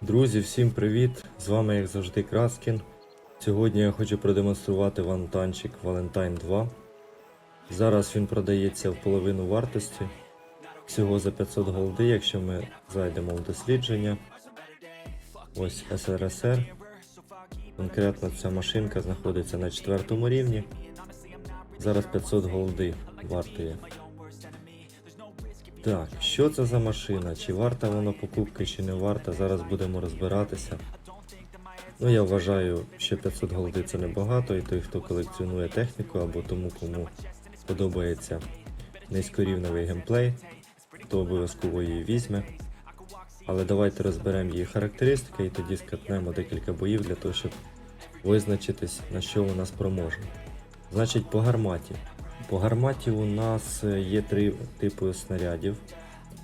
Друзі, всім привіт! З вами як завжди Краскін. Сьогодні я хочу продемонструвати вам танчик Valentine 2. Зараз він продається в половину вартості, всього за 500 голди, якщо ми зайдемо в дослідження. Ось СРСР. Конкретно ця машинка знаходиться на четвертому рівні. Зараз 500 голди вартує. Так, що це за машина? Чи варта вона покупки, чи не варта? Зараз будемо розбиратися. Ну, я вважаю, що 500 голди це небагато, і той, хто колекціонує техніку, або тому, кому подобається низькорівневий геймплей, то обов'язково її візьме. Але давайте розберемо її характеристики і тоді скатнемо декілька боїв для того, щоб визначитись, на що вона спроможна. Значить, по гарматі. По гарматі у нас е, є три типи снарядів.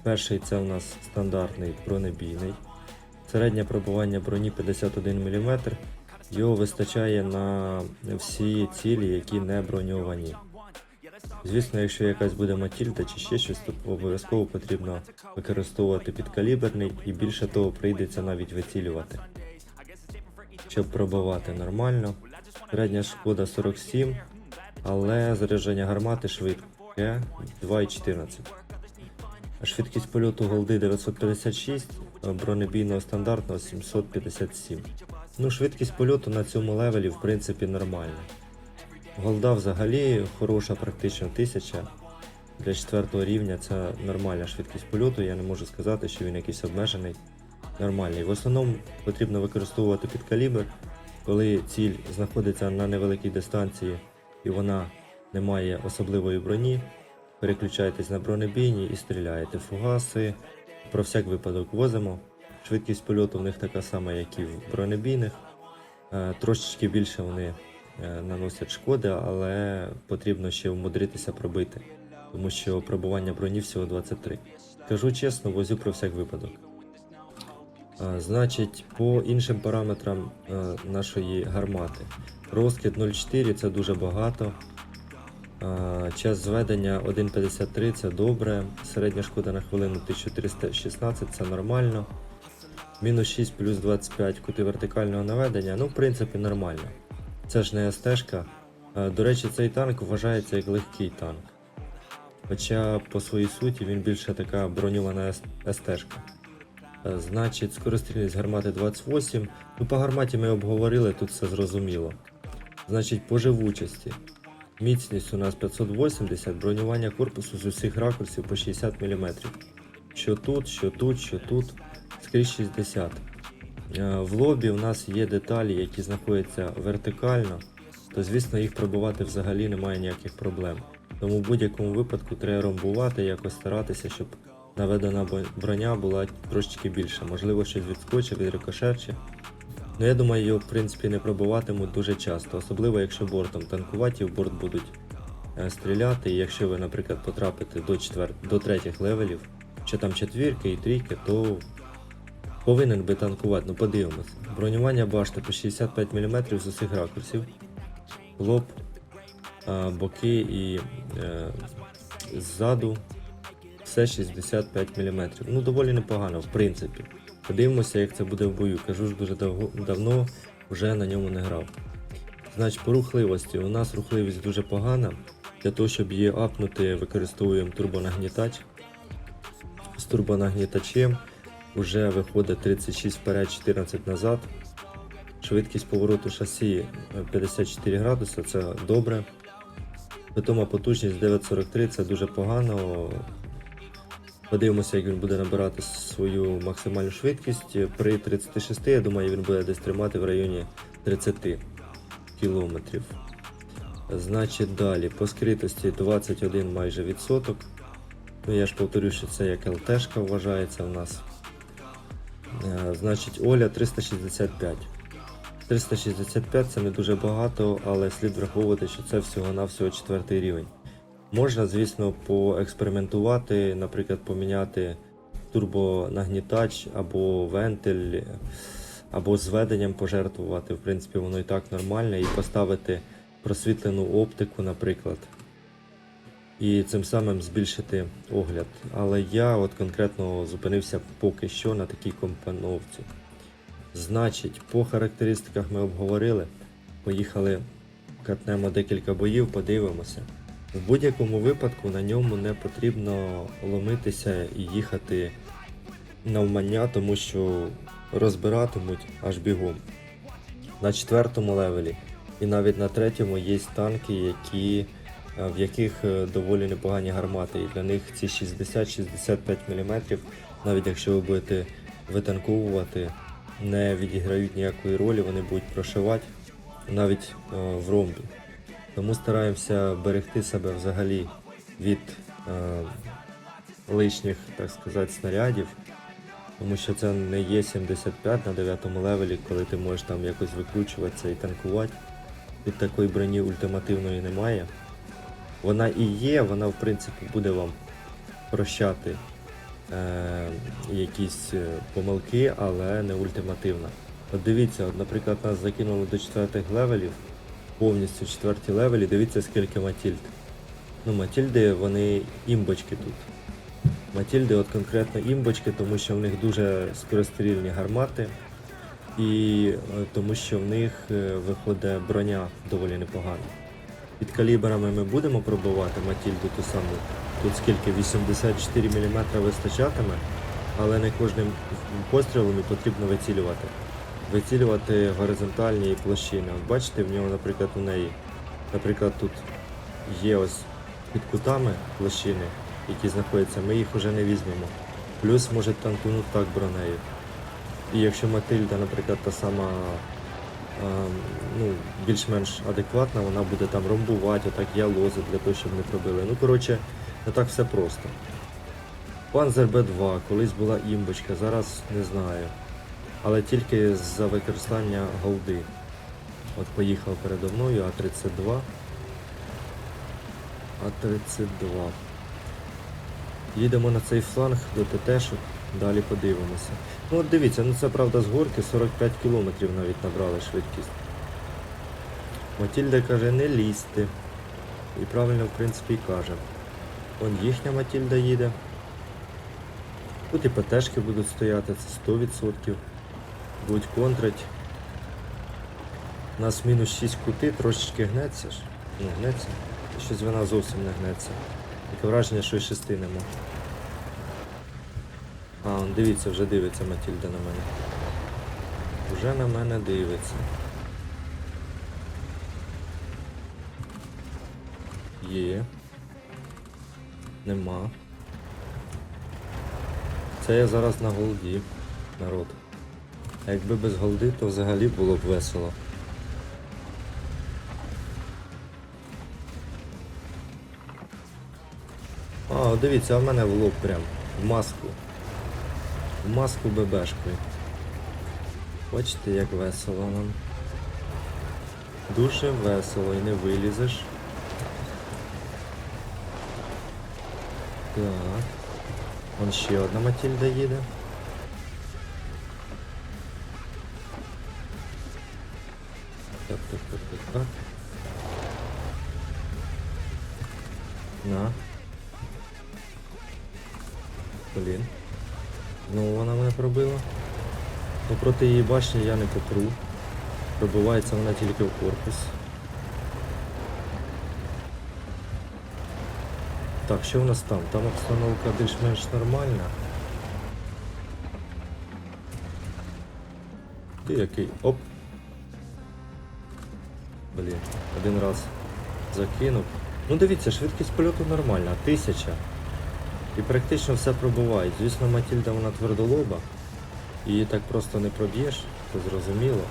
Перший це у нас стандартний бронебійний. Середнє пробування броні 51 мм. Його вистачає на всі цілі, які не броньовані. Звісно, якщо якась буде матільда чи ще щось, то обов'язково потрібно використовувати підкаліберний і більше того прийдеться навіть вицілювати. Щоб пробивати нормально. Середня шкода 47, але зарядження гармати швидке 2,14. Швидкість польоту голди 956, бронебійного стандартного 757. Ну, швидкість польоту на цьому левелі в принципі нормальна. Голда взагалі хороша, практично 1000. Для 4 рівня це нормальна швидкість польоту, я не можу сказати, що він якийсь обмежений. Нормальний. В основному потрібно використовувати підкалібр, коли ціль знаходиться на невеликій дистанції і вона не має особливої броні. Переключаєтесь на бронебійні і стріляєте. Фугаси. Про всяк випадок возимо. Швидкість польоту в них така сама, як і в бронебійних. Е, Трошечки більше вони е, наносять шкоди, але потрібно ще вмудритися пробити, тому що пробування броні всього 23. Кажу чесно, возю про всяк випадок. Значить, по іншим параметрам е, нашої гармати. Розкид 0,4 це дуже багато. Час зведення 1.53 це добре. Середня шкода на хвилину 1316 це нормально. Мінус 6 плюс 25 кути вертикального наведення, ну, в принципі, нормально. Це ж не СТ-шка. До речі, цей танк вважається як легкий танк. Хоча по своїй суті він більше така броньована СТ-шка. Е, Значить, скорострільність гармати 28. Ну, по гарматі ми обговорили, тут все зрозуміло. Значить, по живучості. Міцність у нас 580, бронювання корпусу з усіх ракурсів по 60 мм. Що тут, що тут, що тут, скрізь 60. Е, В лобі у нас є деталі, які знаходяться вертикально, то звісно їх пробувати взагалі немає ніяких проблем. Тому в будь-якому випадку треба ромбувати, якось старатися, щоб наведена броня була трошечки більше. Можливо, щось відскочить, відрикошерче. Ну я думаю, його в принципі не пробуватимуть дуже часто, особливо якщо бортом танкувати, в борт будуть е, стріляти. І якщо ви, наприклад, потрапите до четвер... до третіх левелів, чи там четвірки і трійки, то повинен би танкувати. Ну подивимось. Бронювання башти по 65 мм з усіх ракурсів, лоб, боки і е, ззаду все 65 мм. Ну, доволі непогано, в принципі. Подивимося, як це буде в бою. Кажу ж дуже давго- давно вже на ньому не грав. Значить, по рухливості. У нас рухливість дуже погана. Для того, щоб її апнути, використовуємо турбонагнітач. З турбонагнітачем вже виходить 36 вперед, 14 назад. Швидкість повороту шасі е, 54 градуси, це добре. Питома потужність 9.43 це дуже погано. Подивимося, як він буде набирати свою максимальну швидкість. При 36, я думаю, він буде десь тримати в районі 30 кілометрів. Значить, далі по скритості 21 майже відсоток. Ну, я ж повторю, що це як ЛТшка вважається в нас. Е, Значить, Оля 365. 365 це не дуже багато, але слід враховувати, що це всього-навсього четвертий рівень. Можна, звісно, поекспериментувати, наприклад, поміняти турбонагнітач або вентиль, або зведенням пожертвувати. В принципі, воно і так нормально, і поставити просвітлену оптику, наприклад. І цим самим збільшити огляд. Але я от конкретно зупинився поки що на такій компоновці. Значить, по характеристиках ми обговорили. Поїхали, катнемо декілька боїв, подивимося. В будь-якому випадку на ньому не потрібно ломитися і їхати навмання, тому що розбиратимуть аж бігом. На четвертому левелі і навіть на третьому є танки, які, е, в яких е, доволі непогані гармати. І для них ці 60-65 мм, навіть якщо ви будете витанковувати, не відіграють ніякої ролі, вони будуть прошивати навіть е, в ромбі. Тому стараємося берегти себе взагалі від е, лишніх, так сказати, снарядів. Тому що це не є 75 на 9 левелі, коли ти можеш там якось викручуватися і танкувати. Тут такої броні ультимативної немає. Вона і є, вона в принципі буде вам прощати е, якісь е, помилки, але не ультимативна. От дивіться, от, наприклад, нас закинули до четвертих левелів, повністю четверті левелі, дивіться скільки Матільд. Ну, Матільди, вони імбочки тут. Матільди от конкретно імбочки, тому що в них дуже скорострільні гармати, і е, тому що в них е, виходить броня доволі непогана. Під калібрами ми будемо пробувати Матільду ту саму. Тут скільки 84 мм вистачатиме, але не кожним пострілом потрібно вицілювати. Вицілювати горизонтальні площини. От бачите, в нього, наприклад, у неї, наприклад, тут є ось під кутами площини, які знаходяться, ми їх вже не візьмемо. Плюс може танкунути так бронею. І якщо Матильда, наприклад, та сама ну, більш-менш адекватна, вона буде там ромбувати, отак я лози для того, щоб не пробили. Ну, коротше, не так все просто. Панзер Б2, колись була імбочка, зараз не знаю. Але тільки за використання голди. От поїхав передо мною А-32. А-32. Їдемо на цей фланг до ТТшок, далі подивимося. Ну от дивіться, ну це правда з горки 45 км навіть набрали швидкість. Матільда каже, не лізьте. І правильно, в принципі, і каже. Вон їхня Матільда їде. Тут і ПТшки будуть стояти, це 100%. Будуть контрить. У нас мінус 6 кути, трошечки гнеться ж. Не гнеться. Щось вона зовсім не гнеться. Таке враження, що і шести нема. А, он дивіться, вже дивиться Матільда на мене. Вже на мене дивиться. Є. Нема. Це я зараз на голді, народ. А якби без голди, то взагалі було б весело. А, дивіться, а в мене в лоб прям. В маску. В маску бебешкою. Бачите, як весело нам. Дуже весело і не вилізеш. Так. Вон ще одна Матільда їде. Її башні я не попру. Пробивається вона тільки в корпус. Так, що в нас там? Там обстановка більш-менш нормальна. Ти який? Оп! Блін, один раз закинув. Ну дивіться, швидкість польоту нормальна, тисяча. І практично все пробувають. Звісно, Матільда вона твердолоба. Її так просто не проб'єш, це зрозуміло.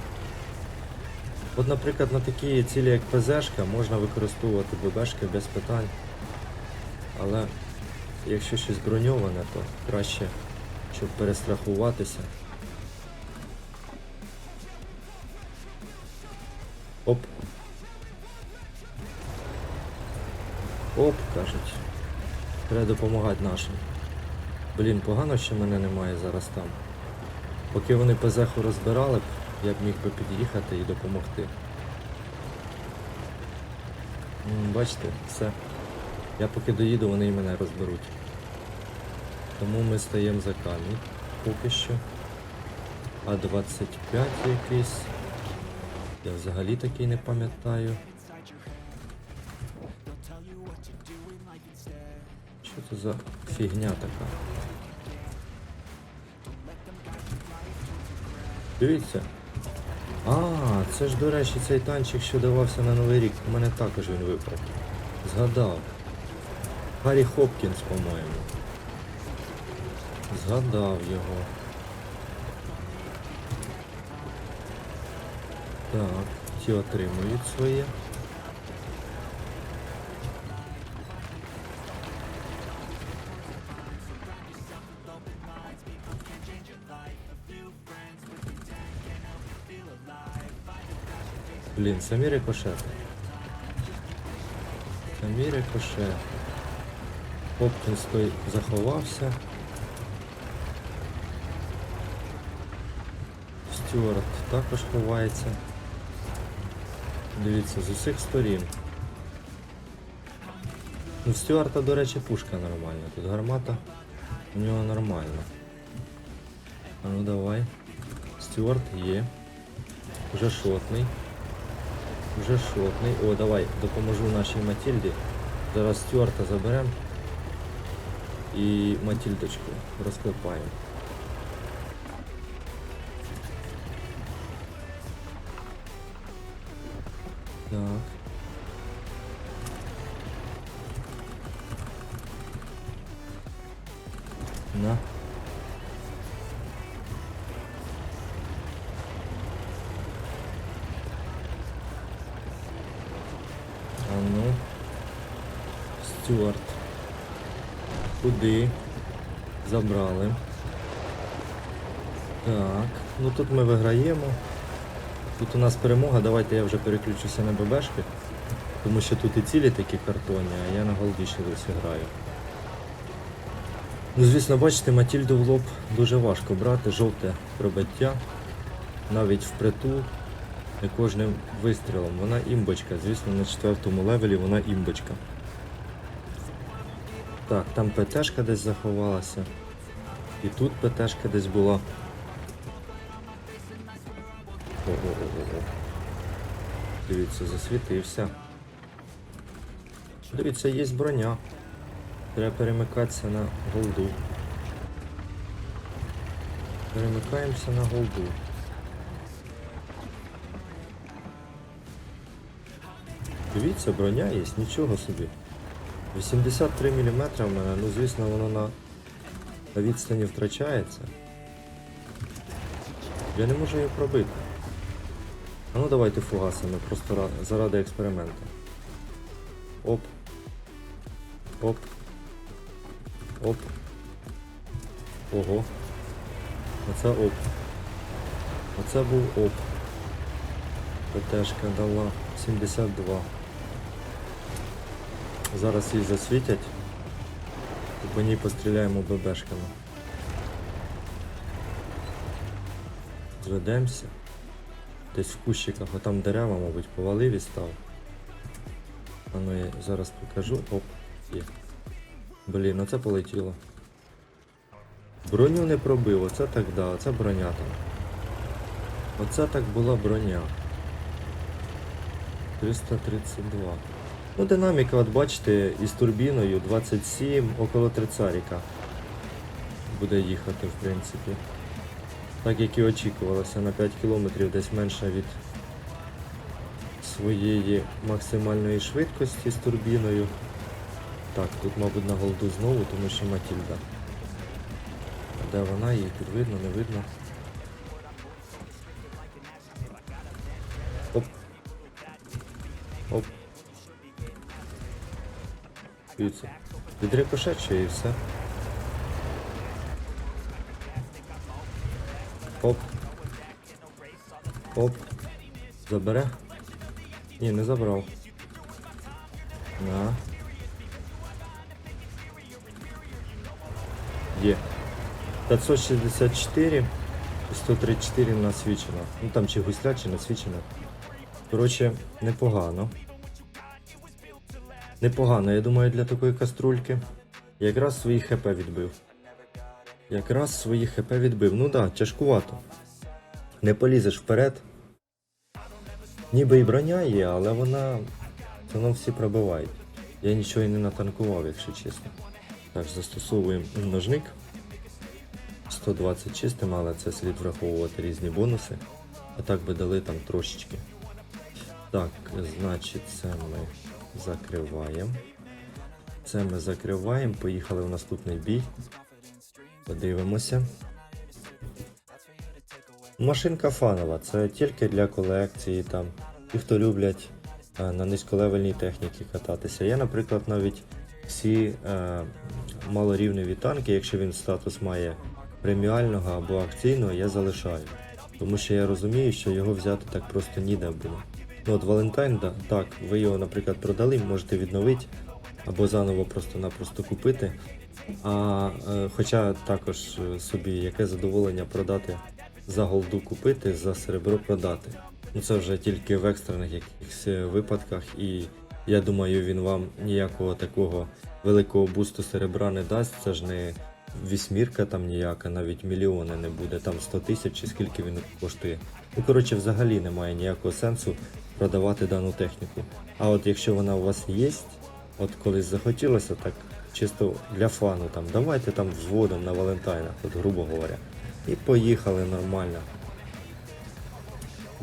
От, наприклад, на такі цілі, як ПЗшка, можна використовувати ББшки без питань. Але якщо щось броньоване, то краще, щоб перестрахуватися. Оп. Оп, кажуть. Треба допомагати нашим. Блін, погано, що мене немає зараз там. Поки вони ПЗХу розбирали б, я б міг би під'їхати і допомогти. Бачите, все. Я поки доїду, вони і мене розберуть. Тому ми стаємо за камінь поки що. А25 якийсь. Я взагалі такий не пам'ятаю. Що це за фігня така? Дивіться. А, це ж, до речі, цей танчик, що давався на Новий рік. У мене також він випав. Згадав. Гаррі Хопкінс, по-моєму. Згадав його. Так, ті отримують своє. Блін, самі рикошети. Самі рикошети. Хопкінс той заховався. Стюарт також ховається. Дивіться, з усіх сторін. Ну, Стюарта, до речі, пушка нормальна. Тут гармата у нього нормальна. А ну давай. Стюарт є. Вже шотний. Вже шотний. О, давай, допоможу нашій Матільді. Зараз Стюарта заберемо. І Матільдочку розклепаємо. Так. Ми виграємо. Тут у нас перемога, давайте я вже переключуся на ББшки. Тому що тут і цілі такі картоні, а я на голді ще досі граю. Ну, звісно, бачите, Матільду в лоб дуже важко брати, жовте пробиття. Навіть впритул, не кожним вистрілом. Вона імбочка, звісно, на четвертому левелі вона імбочка. Так, там ПТшка десь заховалася. І тут ПТшка десь була. Дивіться, засвітився. Дивіться, є броня. Треба перемикатися на голду. Перемикаємося на голду. Дивіться, броня є, нічого собі. 83 мм в мене, ну звісно воно на, відстані втрачається. Я не можу її пробити. А ну давайте фугасами, просто заради експерименту. Оп. Оп. Оп. Ого. Оце оп. Оце був оп. ПТшка дала 72. Зараз її засвітять. І по ній постріляємо ББшками. Зведемося. Десь в кущиках, а там дерева, мабуть, повалив і став. А ну я зараз покажу. Оп, є. Блін, оце полетіло. Броню не пробив, оце так да, оце броня там. Оце так була броня. 332. Ну, динаміка, от бачите, із турбіною 27, около 30 буде їхати, в принципі. Так як і очікувалося, на 5 кілометрів десь менше від своєї максимальної швидкості з турбіною. Так, тут, мабуть, на голду знову, тому що Матільда. А де вона? Її тут видно, не видно. Оп. Оп. Дивіться. Відрикошечує і все. Оп. Оп. Забере? Ні, не забрав. На. Є. 564 і 134 насвічено. Ну там чи гусля, чи насвічено. Коротше, непогано. Непогано, я думаю, для такої каструльки. Якраз свої ХП відбив. Якраз свої ХП відбив. Ну да, тяжкувато. не полізеш вперед. Ніби і броня є, але вона. Воно всі пробивають. Я нічого і не натанкував, якщо чесно. Так, застосовуємо ножник. 120 чистим, але це слід враховувати різні бонуси. А так би дали там трошечки. Так, значить, це ми закриваємо. Це ми закриваємо. Поїхали в наступний бій. Подивимося. Машинка фанова, це тільки для колекції там. Ті, хто люблять е, на низьколевельній техніці кататися. Я, наприклад, навіть всі е, малорівневі танки, якщо він статус має преміального або акційного, я залишаю. Тому що я розумію, що його взяти так просто ніде було. Ну от Валентайн, так, ви його, наприклад, продали, можете відновити або заново просто-напросто купити. А е, хоча також е, собі яке задоволення продати за голду купити, за серебро продати. Ну це вже тільки в екстрених якихось е, випадках, і я думаю, він вам ніякого такого великого бусту серебра не дасть. Це ж не вісьмірка там ніяка, навіть мільйони не буде, там 100 тисяч чи скільки він коштує. Ну коротше, взагалі немає ніякого сенсу продавати дану техніку. А от якщо вона у вас є, от колись захотілося так чисто для фану, там давайте там взводом на Валентайна, от грубо говоря. І поїхали нормально.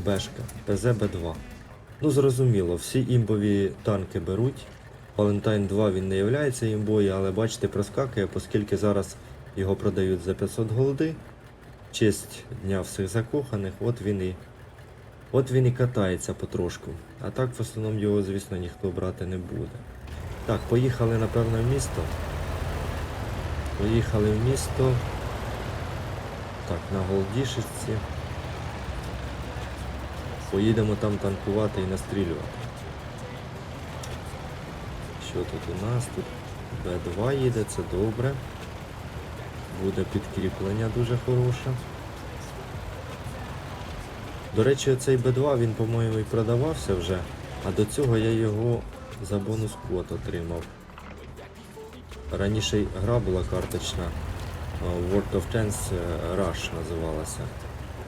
Бешка, ПЗ-Б2. Ну зрозуміло, всі імбові танки беруть. Валентайн 2 він не є імбою, але бачите, проскакує, оскільки зараз його продають за 500 голди. Честь дня всіх закоханих, от він і. От він і катається потрошку. А так в основному його, звісно, ніхто брати не буде. Так, поїхали, напевно, в місто. Поїхали в місто. Так, на голдішечці. Поїдемо там танкувати і настрілювати. Що тут у нас? Тут Б2 їде, це добре. Буде підкріплення дуже хороше. До речі, цей Б2 він, по-моєму, і продавався вже, а до цього я його за бонус код отримав. Раніше гра була карточна, World of Tanks е, Rush називалася.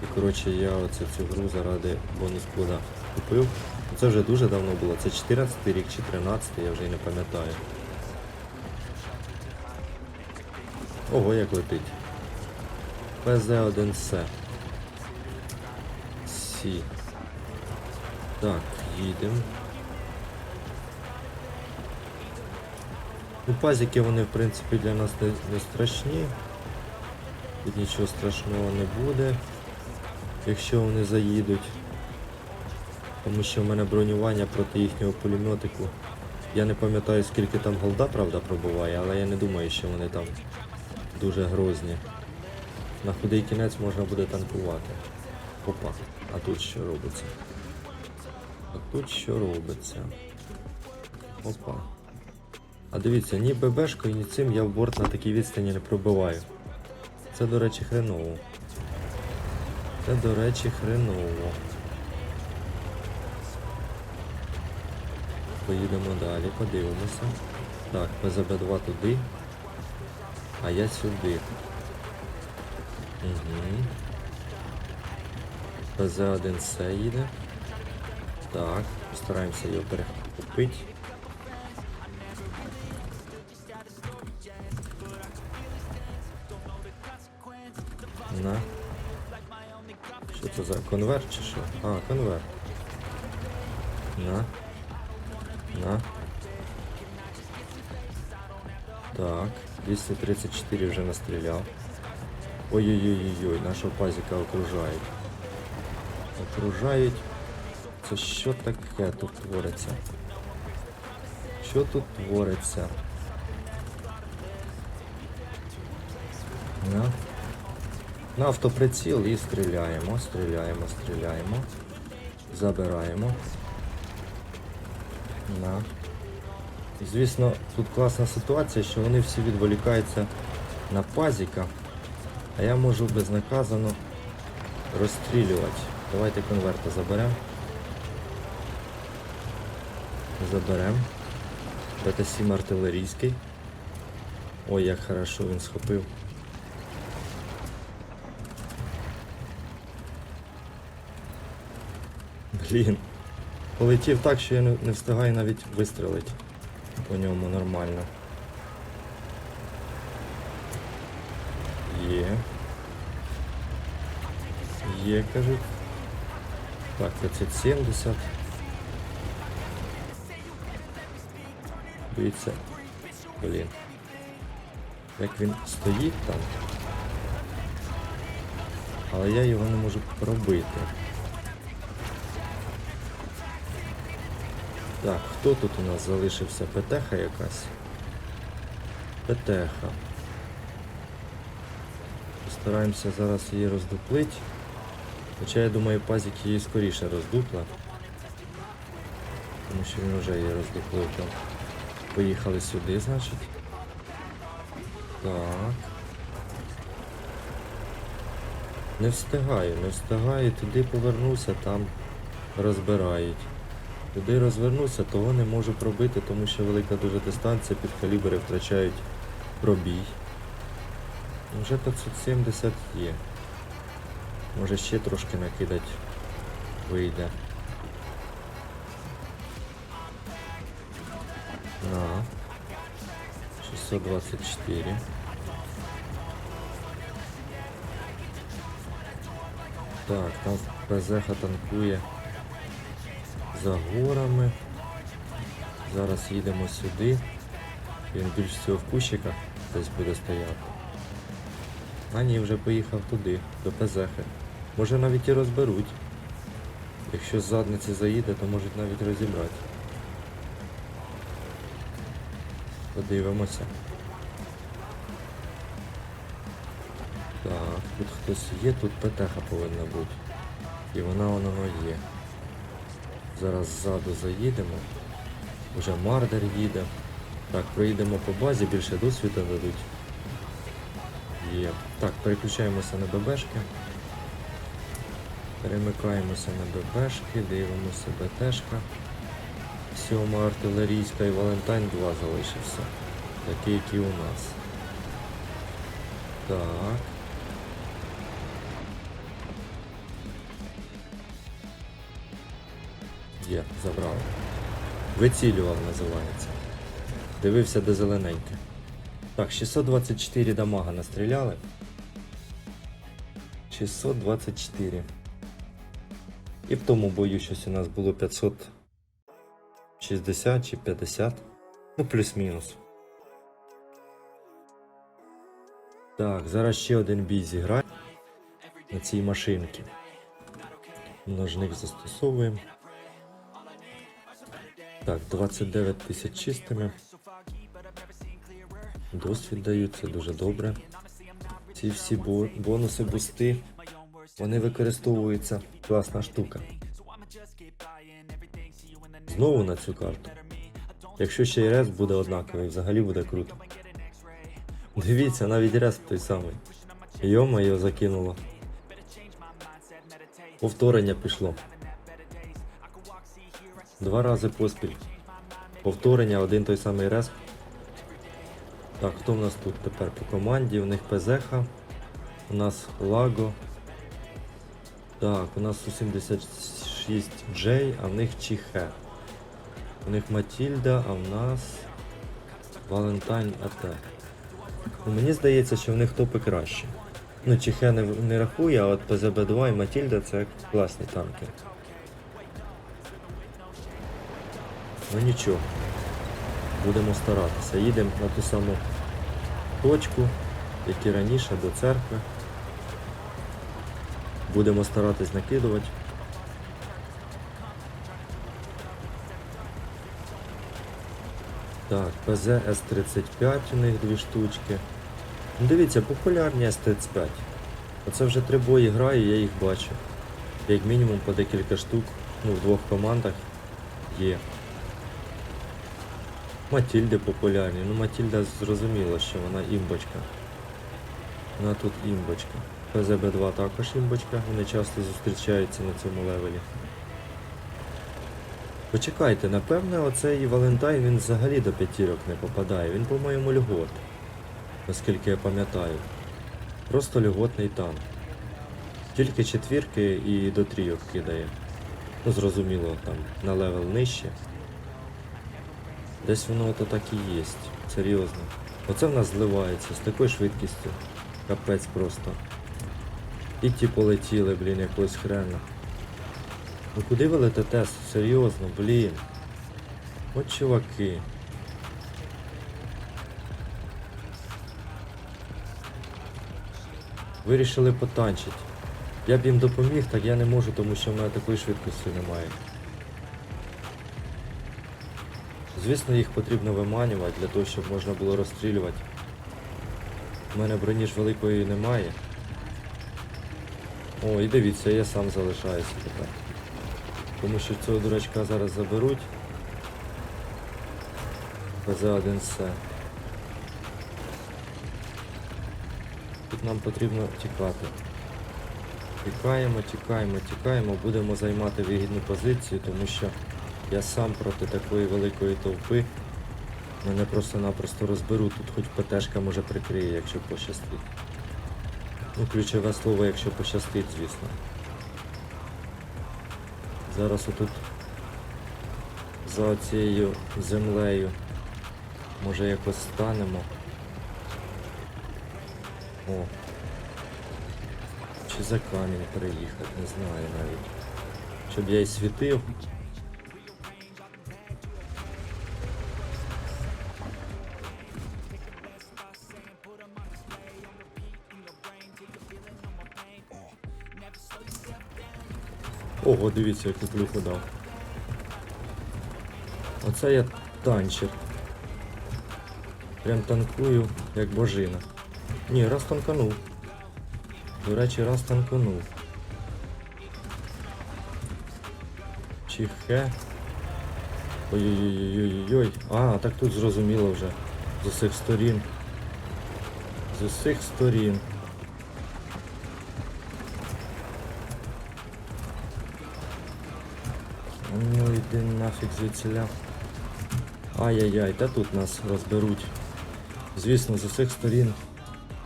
І коротше я оце цю гру заради бонус кода купив. Це вже дуже давно було, це 14 рік чи 13, я вже і не пам'ятаю. Ого, як летить. ПЗ-1С. Сі. Так, їдемо. Ну, пазики вони в принципі для нас не, не страшні. Тут нічого страшного не буде, якщо вони заїдуть. Тому що в мене бронювання проти їхнього пулеметику. Я не пам'ятаю скільки там голда, правда, пробуває, але я не думаю, що вони там дуже грозні. На худий кінець можна буде танкувати. Опа, а тут що робиться? А тут що робиться? Опа. А дивіться, ні ББшкою, ні цим я в борт на такій відстані не пробиваю. Це, до речі, хреново. Це, до речі, хреново. Поїдемо далі, подивимося. Так, ПЗБ-2 туди. А я сюди. Угу. ПЗ-1С їде. Так, постараємося його перехопити. Конверт чи що? А, конверт. На. На. Так, 234 вже настріляв. Ой-ой-ой-ой, нашого пазика окружають. Окружають. Це що таке тут твориться? Що тут твориться? На. На автоприціл і стріляємо, стріляємо, стріляємо. Забираємо. На. Звісно, тут класна ситуація, що вони всі відволікаються на пазіка, а я можу безнаказано розстрілювати. Давайте конверта заберемо. Заберемо. БТ-7 артилерійський. Ой, як хорошо він схопив. Блін. Полетів так, що я не, встигаю навіть вистрелити по ньому нормально. Є. Є, кажуть. Так, 570. Дивіться. Блін. Як він стоїть там. Але я його не можу пробити. Так, хто тут у нас залишився? Петеха якась? Петеха. Постараємося зараз її роздуплити. Хоча я думаю, пазик її скоріше роздупла. Тому що він вже її роздуплив там. Поїхали сюди, значить. Так. Не встигаю, не встигаю, туди повернуся, там розбирають. Туди розвернуся, того не можу пробити, тому що велика дуже дистанція, під калібри втрачають пробій. Вже 570 є. Може ще трошки накидать вийде. На. 624. Так, там ПЗХ танкує за горами. Зараз їдемо сюди. Він більш всього в кущиках десь буде стояти. А ні, вже поїхав туди, до ПЗХ. Може навіть і розберуть. Якщо з задниці заїде, то можуть навіть розібрати. Подивимося. Так, тут хтось є, тут ПТХ повинна бути. І вона воно є. Зараз ззаду заїдемо. Вже мардер їде. Так, проїдемо по базі, більше досвіду дадуть. Є. Так, переключаємося на ББшки. Перемикаємося на ББшки, дивимося БТшка. Сьома артилерійська і Валентайн 2 залишився. Такий, який у нас. Так. Є, забрав. Вицілював називається. Дивився де зелененьке. Так, 624 дамага настріляли. 624. І в тому бою щось у нас було 560 чи 50. Ну, плюс-мінус. Так, зараз ще один бій зіграє на цій машинці. Множник застосовуємо. Так, 29 тисяч чистими. Досвід дають, це дуже добре. Ці всі бо- бонуси, бусти, вони використовуються. Класна штука. Знову на цю карту. Якщо ще й рез буде однаковий, взагалі буде круто. Дивіться, навіть рез той самий. Йома його закинуло. Повторення пішло. Два рази поспіль. Повторення, один той самий рез. Так, хто в нас тут тепер по команді? У них ПЗХ, у нас Лаго. Так, у нас 176 Джей, а в них Чіхе. У них Матільда, а в нас Валентайн АТ. Ну, мені здається, що в них топи краще. Ну, Чіхе не, не рахує, а от ПЗБ-2 і Матільда це класні танки. Ну нічого. Будемо старатися. Їдемо на ту саму точку, як і раніше, до церкви. Будемо старатись накидувати. Так, ПЗ С-35 у них дві штучки. Ну, дивіться, популярні С-35. Оце вже три бої граю, я їх бачу. Як мінімум по декілька штук, ну в двох командах є. Матільди популярні. Ну Матільда зрозуміло, що вона імбочка. Вона тут імбочка. ПЗБ-2 також імбочка, вони часто зустрічаються на цьому левелі. Почекайте, напевне, оцей Валентайн він взагалі до п'ятірок не попадає. Він, по-моєму, льгот. Наскільки я пам'ятаю. Просто льготний танк. Тільки четвірки і до трійок кидає. Ну, зрозуміло, там на левел нижче. Десь воно то так і є. Серйозно. Оце в нас зливається з такою швидкістю. Капець просто. І ті полетіли, блін, якогось хрена. Ну куди ви летите? Серйозно, блін. От чуваки. Вирішили потанчити. Я б їм допоміг, так я не можу, тому що в мене такої швидкості немає. Звісно, їх потрібно виманювати для того, щоб можна було розстрілювати. У мене броні ж великої немає. О, і дивіться, я сам залишаюся тепер. Тому що цього дурачка зараз заберуть. ПЗ-1С. Тут нам потрібно тікати. Тікаємо, тікаємо, тікаємо, будемо займати вигідну позицію, тому що я сам проти такої великої товпи. Мене просто-напросто розберуть, тут хоч ПТшка може прикриє, якщо пощастить. Ну, ключове слово, якщо пощастить, звісно. Зараз отут за цією землею може якось станемо. О. Чи за камінь переїхати, не знаю навіть. Щоб я й світив. Ого, дивіться, яку плюху дав. Оце я танчер. Прям танкую, як божина. Ні, раз танканув. До речі, раз танканув. Чихе. Ой-ой-ой-ой-ой. А, так тут зрозуміло вже. З усіх сторін. З усіх сторін. Йди нафіг звідсіля. Ай-яй-яй, та тут нас розберуть. Звісно, з усіх сторін.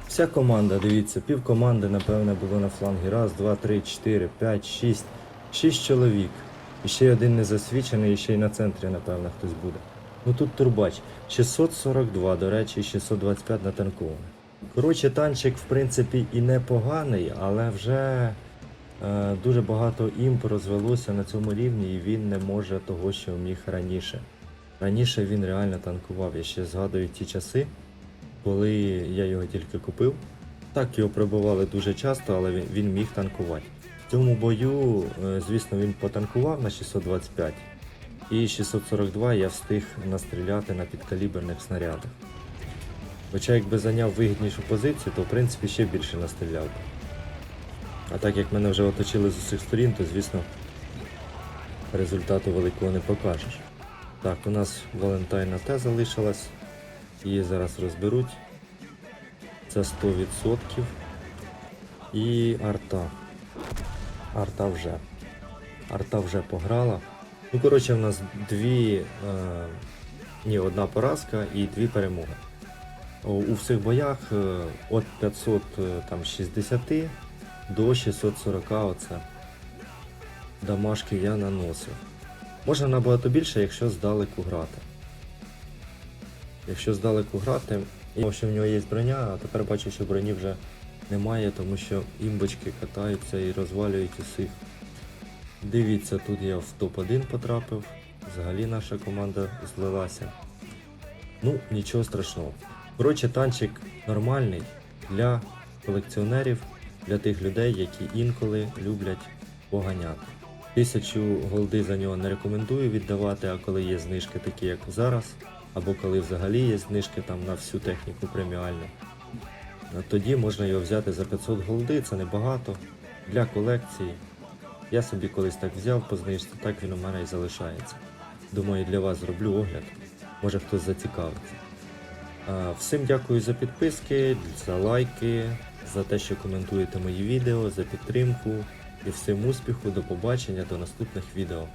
Вся команда, дивіться, пів команди, напевне, було на флангі. Раз, два, три, чотири, п'ять, шість. Шість чоловік. І ще один не засвічений, і ще й на центрі, напевно, хтось буде. Ну тут турбач. 642, до речі, 625 на танкований. Коротше, танчик, в принципі, і непоганий, але вже дуже багато імп розвелося на цьому рівні, і він не може того, що міг раніше. Раніше він реально танкував. Я ще згадую ті часи, коли я його тільки купив. Так його прибували дуже часто, але він, він міг танкувати. В цьому бою, е, звісно, він потанкував на 625 і 642 я встиг настріляти на підкаліберних снарядах. Хоча якби зайняв вигіднішу позицію, то в принципі ще більше настріляв. А так як мене вже оточили з усіх сторін, то звісно результату великого не покажеш. Так, у нас Валентайна Т залишилась. Її зараз розберуть. Це 100%. І арта. Арта вже. Арта вже пограла. Ну, коротше, в нас дві. Е, ні, одна поразка і дві перемоги. У всіх боях е, від 560 до 640 оце дамажки я наносив. Можна набагато більше, якщо здалеку грати. Якщо здалеку грати, думав, що в нього є броня, а тепер бачу, що броні вже немає, тому що імбочки катаються і розвалюють усіх. Дивіться, тут я в топ-1 потрапив. Взагалі наша команда злилася. Ну, нічого страшного. Коротше, танчик нормальний для колекціонерів, для тих людей, які інколи люблять поганяти. Тисячу голди за нього не рекомендую віддавати, а коли є знижки такі, як зараз, або коли взагалі є знижки там на всю техніку преміальну, е, тоді можна його взяти за 500 голди, це небагато. Для колекції. Я собі колись так взяв по так він у мене і залишається. Думаю, для вас зроблю огляд. Може хтось зацікавиться. Всім дякую за підписки, за лайки, за те, що коментуєте мої відео, за підтримку. І всім успіху, до побачення, до наступних відео.